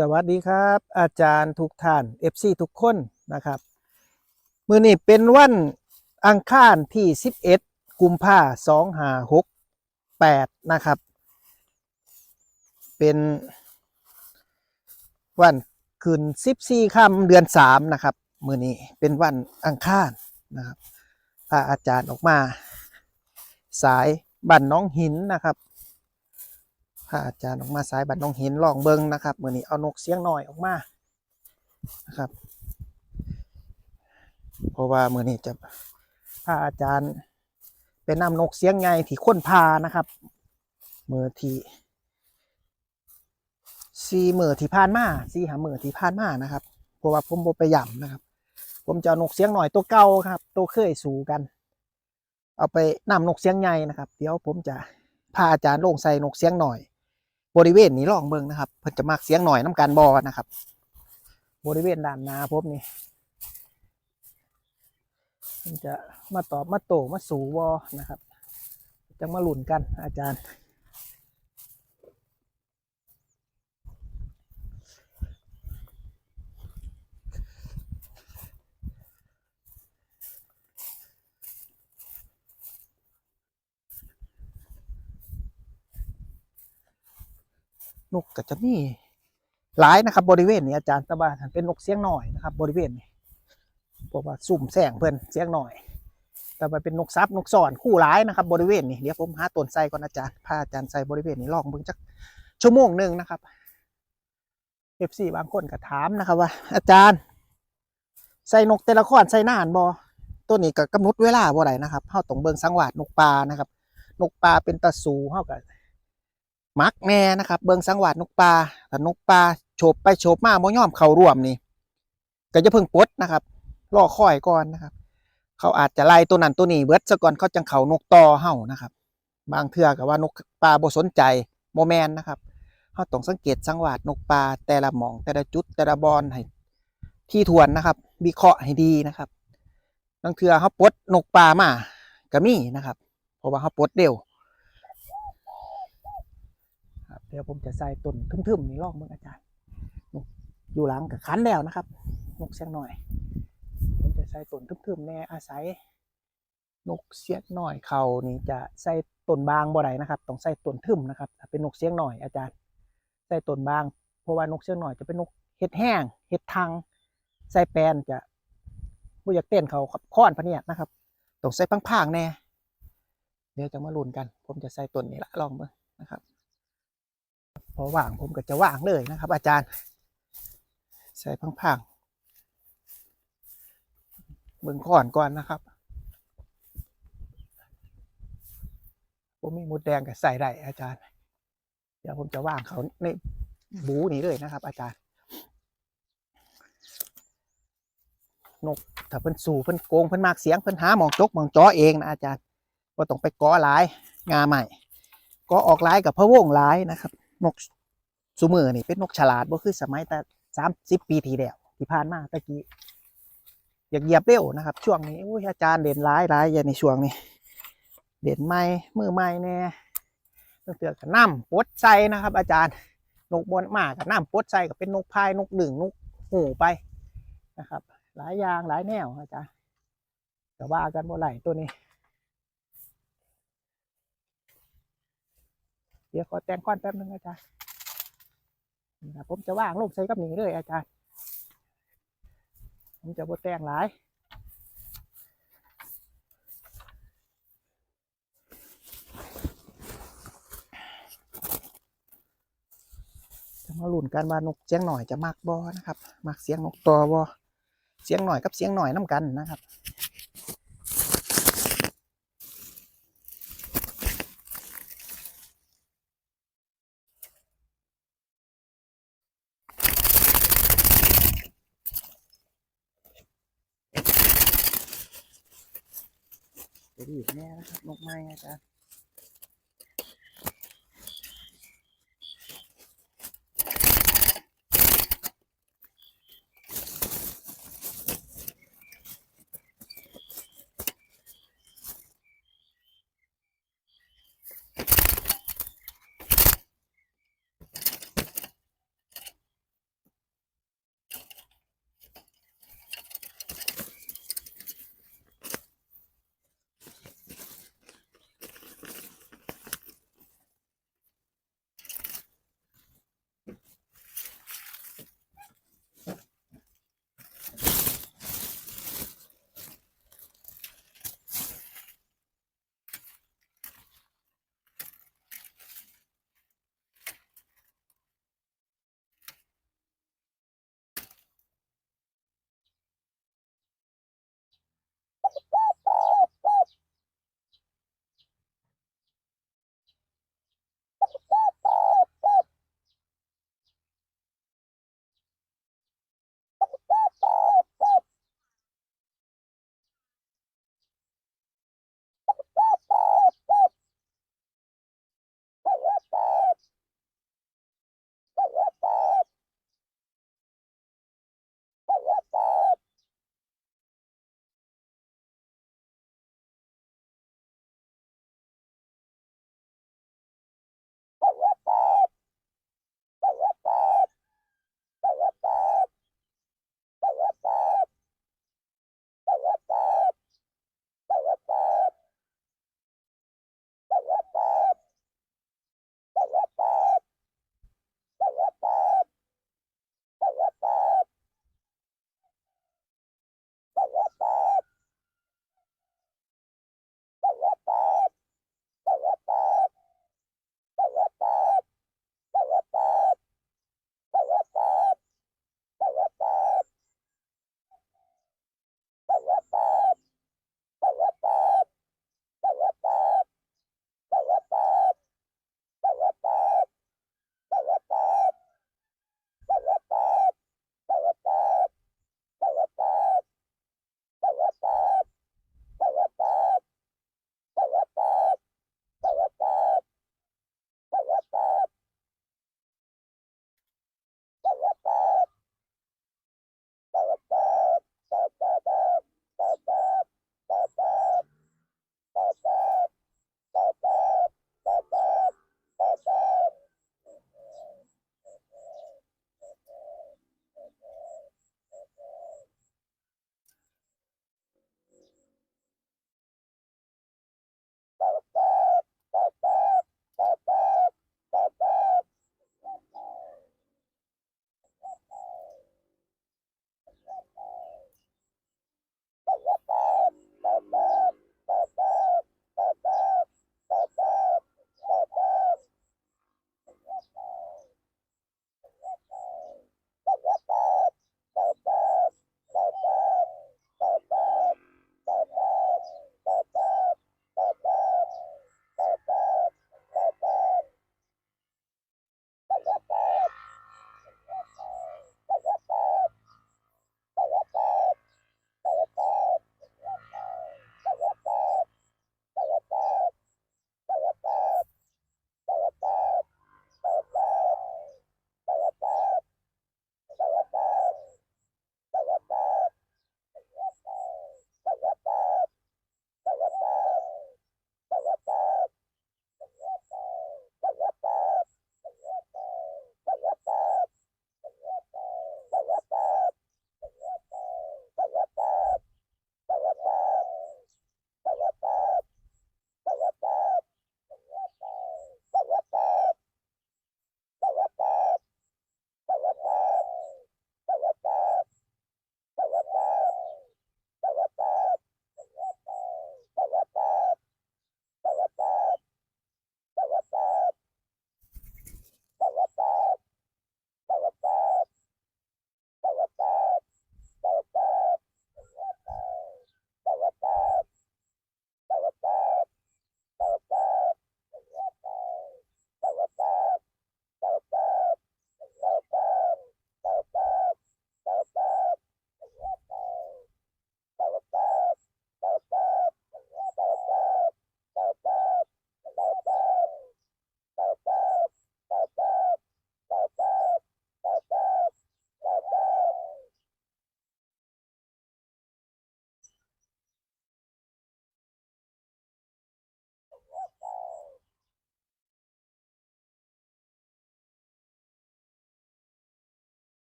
สวัสดีครับ อาจารย์ทุกท่าน FC ทุกคนนะครับ มือนี้เป็นวันอังคารที่ 11 กุมภาสองหาหกแปดนะครับ เป็นวันคืน14ค่ำเดือน3นะครับ มือนี้เป็นวันอังคารนะครับพาอาจารย์ออกมา สายบันน้องหินนะครับ พาอาจารย์ออกมาสายบัตรน้องเหินลองเบิงนะครับเมือนี้เอานกเสียงหน่อยออกมานะครับ เพราะว่ามือนี้จะพาอาจารย์เป็นนำนกเสียงไงที่ค้นพานะครับมือที่ซีมือที่ผ่านมาซีหามือที่ผ่านมานะครับเพราะว่าผมบไปย่ำนะครับ ผมจะเอานกเสียงหน่อยตัวเก่าครับ ตัวเคยสู่กัน เอาไปนำนกเสียงใหญ่นะครับ เดี๋ยวผมจะพาอาจารย์ลงใส่นกเสียงหน่อย บริเวณนี้ลองเบิ่งนะครับ เพิ่นจะมากเสียงหน่อยน้ำการบอนะครับ บริเวณด้านนาพบนี่มันจะมาตอบมาโตมาสู่วอนะครับจะมาหลุนกันอาจารย์ นกก็จะมีหลายนะครับ บริเวณนี้อาจารย์ตะบานเป็นนกเสียงหน่อยนะครับ บริเวณนี้เพราะว่าสุ่มแสงเพิ่อนเสียงหน่อย แต่ว่าเป็นนกซับนกสอนคู่ร้ายนะครับ บริเวณนี้เดี๋ยวผมหาต้นไทรก่อนอาจารย์พาอาจารย์ใส่บริเวณนี้ลองเบิ่งจักชั่วโมงหนึ่งนะครับเอฟซีบางคนก็ถามนะครับว่า อาจารย์ใส่นกแต่ละข้อนใส่นานบอตัวนี้ก็กำหนดเวลาบ่ได้นะครับเฮาต้องเบิ่งสังวาดนกปลานะครับ นกปลาเป็นตะสูเฮาก็ มักแน่นะครับ เบิงสังวัดนกปลาแต่นกปลาโฉบไปโฉบมาบ่ย่อมเข้าร่วมนี่ก็จะเพิ่งปดนะครับรอคอยก่อนนะครับ เขาอาจจะไล่ตัวนั้นตัวนี้เบิดซะก่อนเขาจังเขานกต่อเฮานะครับ บางเทื่อก็ว่านกปลาบ่สนใจบ่แมนนะครับเฮาต้องสังเกตสังวาดนกปลาแต่ละหม่อง แต่ละจุดแต่ละบอลให้ที่ทวนนะครับวิเคราะห์ให้ดีนะครับบางเทื่อเฮาปดนกปลามาก็มีนะครับ เพราะว่าเฮาปดเร็ว ครับเดี๋ยวผมจะใส่ต้นทึมๆนี่ลองเบิ่งอาจารย์นกอยู่หลังกับคันแล้วนะครับ นกเสียงหน่อย ผมจะใส่ต้นทึมๆแน่อาศัย นกเสียงหน่อยเขานี่จะใส่ต้นบางบ่ได้นะครับ ต้องใส่ต้นทึมนะครับถ้าเป็นนกเสียงหน่อยอาจารย์ใส่ต้นบาง เพราะว่านกเสียงหน่อยจะเป็นนกเห็ดแห้งเห็ดทางใส่แปนจะบ่อยากเต้นเขาขับค้อนพะเนียดนะครับต้องใส่พังๆแน่เดี๋ยวจะมาลุ้นกัน ผมจะใส่ต้นนี้ละลองเบิ่งนะครับ พอว่างผมก็จะว่างเลยนะครับ อาจารย์ ใส่พังๆเบิ่งก่อนก่อนนะครับผมมีมุดแดงกับใส่ได้อาจารย์ เดี๋ยวผมจะว่างเขาในบูนี้เลยนะครับ อาจารย์ นกถ้าเพิ่นสู่เพิ่นโกงเพิ่นมากเสียงเพิ่นหาหมองจกหมองจ้อเองนะอาจารย์ว่าต้องไปก้อหลายงาใหม่ก็ออกหลายกับพะวงหลายนะครับ นกสุมือนี่เป็นนกฉลาดบ่คือสมัยแต่สามสิบปีที่แล้วที่ผ่านมาตะกี้อยากเหยียบเร็วนะครับ ช่วงนี้อุ้ยอาจารย์เด่นร้ายร้ายอย่าในช่วงนี้ เด่นไม่มือไม่แน่ต้องเตือนกับน้ำปดใส่นะครับ อาจารย์นกบนมากกับน้ำปดใส่กับเป็นนกพายนกดึงนกหูไปนะครับ หลายอย่างหลายแนวอาจารย์แต่ว่ากันบ่ไหลตัวนี้ เดี๋ยวขอแต่งก้อนแป๊บนึงอาจารย์ผมจะว่างลงใส่กับหนีเลยอาจารย์ ผมจะบดแต่งหลายจะมาลุ้นกันว่านกเสียงหน่อยจะมักบอนะครับมักเสียงนกตอบอเสียงหน่อยกับเสียงหน่อยน้ำกันนะครับ ดีดแน่นะครับนกไม้อาจารย์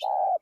Bye.